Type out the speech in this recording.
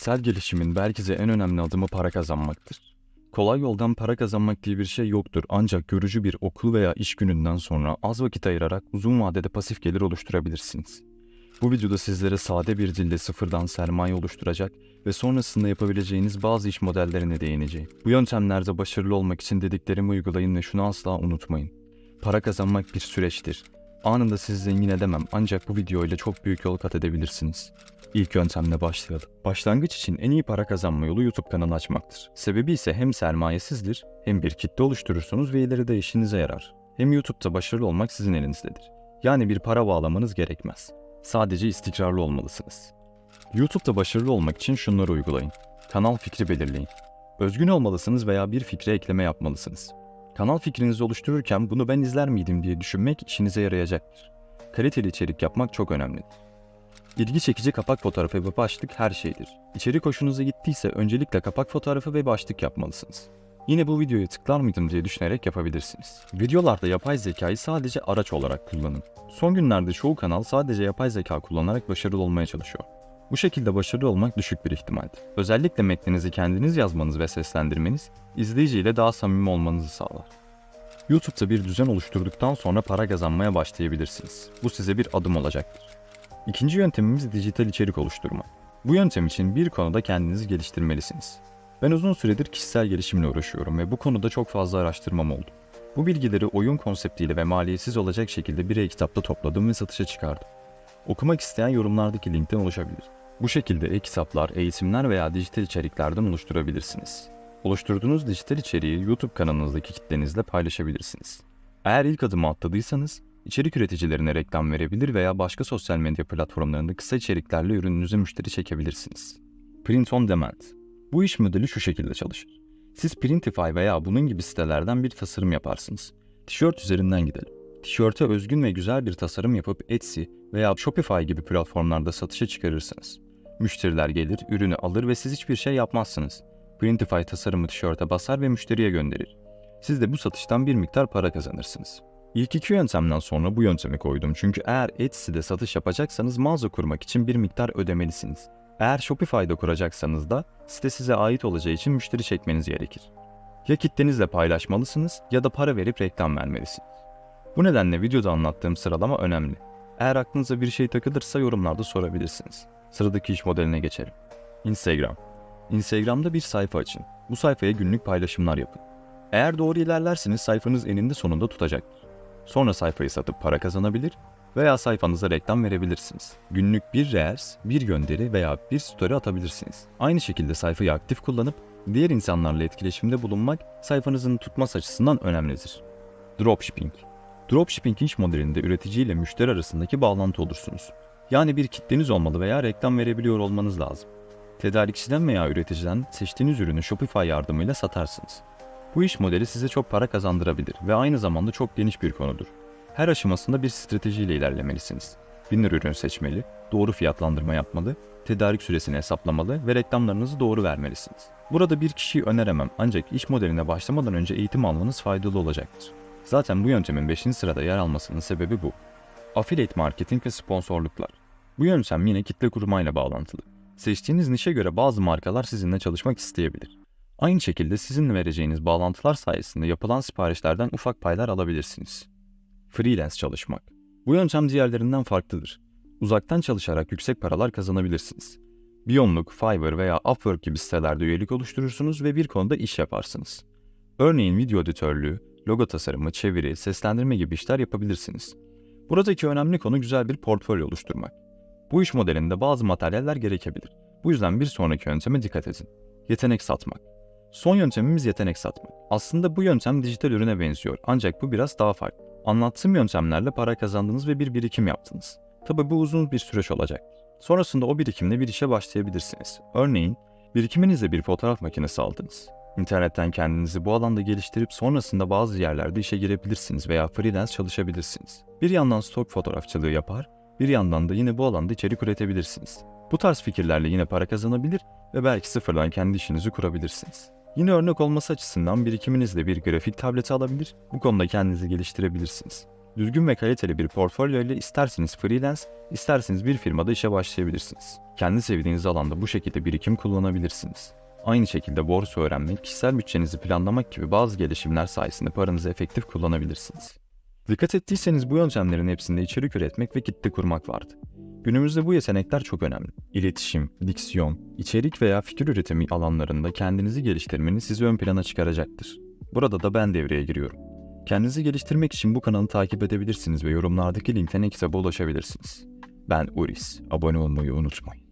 Kişisel gelişimin belki de en önemli adımı para kazanmaktır. Kolay yoldan para kazanmak diye bir şey yoktur ancak görücü bir okul veya iş gününden sonra az vakit ayırarak uzun vadede pasif gelir oluşturabilirsiniz. Bu videoda sizlere sade bir dilde sıfırdan sermaye oluşturacak ve sonrasında yapabileceğiniz bazı iş modellerine değineceğim. Bu yöntemlerde başarılı olmak için dediklerimi uygulayın ve şunu asla unutmayın. Para kazanmak bir süreçtir. Anında sizi zengin edemem ancak bu video ile çok büyük yol kat edebilirsiniz. İlk yöntemle başlayalım. Başlangıç için en iyi para kazanma yolu YouTube kanalı açmaktır. Sebebi ise hem sermayesizdir, hem bir kitle oluşturursunuz ve ileride işinize yarar. Hem YouTube'da başarılı olmak sizin elinizdedir. Yani bir para bağlamanız gerekmez. Sadece istikrarlı olmalısınız. YouTube'da başarılı olmak için şunları uygulayın. Kanal fikri belirleyin. Özgün olmalısınız veya bir fikre ekleme yapmalısınız. Kanal fikrinizi oluştururken bunu ben izler miydim diye düşünmek işinize yarayacaktır. Kaliteli içerik yapmak çok önemlidir. İlgi çekici kapak fotoğrafı ve başlık her şeydir. İçerik hoşunuza gittiyse öncelikle kapak fotoğrafı ve başlık yapmalısınız. Yine bu videoyu tıklar mıydım diye düşünerek yapabilirsiniz. Videolarda yapay zekayı sadece araç olarak kullanın. Son günlerde çoğu kanal sadece yapay zeka kullanarak başarılı olmaya çalışıyor. Bu şekilde başarılı olmak düşük bir ihtimaldir. Özellikle metninizi kendiniz yazmanız ve seslendirmeniz izleyiciyle daha samimi olmanızı sağlar. YouTube'da bir düzen oluşturduktan sonra para kazanmaya başlayabilirsiniz. Bu size bir adım olacaktır. İkinci yöntemimiz dijital içerik oluşturma. Bu yöntem için bir konuda kendinizi geliştirmelisiniz. Ben uzun süredir kişisel gelişimle uğraşıyorum ve bu konuda çok fazla araştırmam oldu. Bu bilgileri oyun konseptiyle ve maliyetsiz olacak şekilde bir e-kitapta topladım ve satışa çıkardım. Okumak isteyen yorumlardaki linkten ulaşabilir. Bu şekilde e-kitaplar, eğitimler veya dijital içeriklerden oluşturabilirsiniz. Oluşturduğunuz dijital içeriği YouTube kanalınızdaki kitlenizle paylaşabilirsiniz. Eğer ilk adımı atladıysanız, içerik üreticilerine reklam verebilir veya başka sosyal medya platformlarında kısa içeriklerle ürününüze müşteri çekebilirsiniz. Print on Demand Bu iş modeli şu şekilde çalışır. Siz Printify veya bunun gibi sitelerden bir tasarım yaparsınız. Tişört üzerinden gidelim. Tişörte özgün ve güzel bir tasarım yapıp Etsy veya Shopify gibi platformlarda satışa çıkarırsınız. Müşteriler gelir, ürünü alır ve siz hiçbir şey yapmazsınız. Printify tasarımı tişörte basar ve müşteriye gönderir. Siz de bu satıştan bir miktar para kazanırsınız. İlk iki yöntemden sonra bu yöntemi koydum çünkü eğer Etsy'de satış yapacaksanız mağaza kurmak için bir miktar ödemelisiniz. Eğer Shopify'da kuracaksanız da site size ait olacağı için müşteri çekmeniz gerekir. Ya kitlenizle paylaşmalısınız ya da para verip reklam vermelisiniz. Bu nedenle videoda anlattığım sıralama önemli. Eğer aklınıza bir şey takılırsa yorumlarda sorabilirsiniz. Sıradaki iş modeline geçelim. Instagram. Instagram'da bir sayfa açın. Bu sayfaya günlük paylaşımlar yapın. Eğer doğru ilerlerseniz sayfanız eninde sonunda tutacaktır. Sonra sayfayı satıp para kazanabilir veya sayfanıza reklam verebilirsiniz. Günlük bir reels, bir gönderi veya bir story atabilirsiniz. Aynı şekilde sayfayı aktif kullanıp diğer insanlarla etkileşimde bulunmak sayfanızın tutması açısından önemlidir. Dropshipping Dropshipping iş modelinde üretici ile müşteri arasındaki bağlantı olursunuz. Yani bir kitleniz olmalı veya reklam verebiliyor olmanız lazım. Tedarikçiden veya üreticiden seçtiğiniz ürünü Shopify yardımıyla satarsınız. Bu iş modeli size çok para kazandırabilir ve aynı zamanda çok geniş bir konudur. Her aşamasında bir stratejiyle ilerlemelisiniz. Binler ürün seçmeli, doğru fiyatlandırma yapmalı, tedarik süresini hesaplamalı ve reklamlarınızı doğru vermelisiniz. Burada bir kişiyi öneremem ancak iş modeline başlamadan önce eğitim almanız faydalı olacaktır. Zaten bu yöntemin 5. sırada yer almasının sebebi bu. Affiliate marketing ve sponsorluklar. Bu yöntem yine kitle kurmayla bağlantılı. Seçtiğiniz nişe göre bazı markalar sizinle çalışmak isteyebilir. Aynı şekilde sizin vereceğiniz bağlantılar sayesinde yapılan siparişlerden ufak paylar alabilirsiniz. Freelance çalışmak. Bu yöntem diğerlerinden farklıdır. Uzaktan çalışarak yüksek paralar kazanabilirsiniz. Biyonluk, Fiverr veya Upwork gibi sitelerde üyelik oluşturursunuz ve bir konuda iş yaparsınız. Örneğin video editörlüğü, logo tasarımı, çeviri, seslendirme gibi işler yapabilirsiniz. Buradaki önemli konu güzel bir portfolyo oluşturmak. Bu iş modelinde bazı materyaller gerekebilir. Bu yüzden bir sonraki yönteme dikkat edin. Yetenek satmak. Son yöntemimiz yetenek satmak. Aslında bu yöntem dijital ürüne benziyor ancak bu biraz daha farklı. Anlattığım yöntemlerle para kazandınız ve bir birikim yaptınız. Tabi bu uzun bir süreç olacak. Sonrasında o birikimle bir işe başlayabilirsiniz. Örneğin birikiminizle bir fotoğraf makinesi aldınız. İnternetten kendinizi bu alanda geliştirip sonrasında bazı yerlerde işe girebilirsiniz veya freelance çalışabilirsiniz. Bir yandan stok fotoğrafçılığı yapar, bir yandan da yine bu alanda içerik üretebilirsiniz. Bu tarz fikirlerle yine para kazanabilir ve belki sıfırdan kendi işinizi kurabilirsiniz. Yine örnek olması açısından birikiminizle bir grafik tableti alabilir, bu konuda kendinizi geliştirebilirsiniz. Düzgün ve kaliteli bir portfolyo ile isterseniz freelance, isterseniz bir firmada işe başlayabilirsiniz. Kendi sevdiğiniz alanda bu şekilde birikim kullanabilirsiniz. Aynı şekilde borsa öğrenmek, kişisel bütçenizi planlamak gibi bazı gelişimler sayesinde paranızı efektif kullanabilirsiniz. Dikkat ettiyseniz bu yöntemlerin hepsinde içerik üretmek ve kitle kurmak vardı. Günümüzde bu yetenekler çok önemli. İletişim, diksiyon, içerik veya fikir üretimi alanlarında kendinizi geliştirmeniz sizi ön plana çıkaracaktır. Burada da ben devreye giriyorum. Kendinizi geliştirmek için bu kanalı takip edebilirsiniz ve yorumlardaki linkten ekibe ulaşabilirsiniz. Ben Uris. Abone olmayı unutmayın.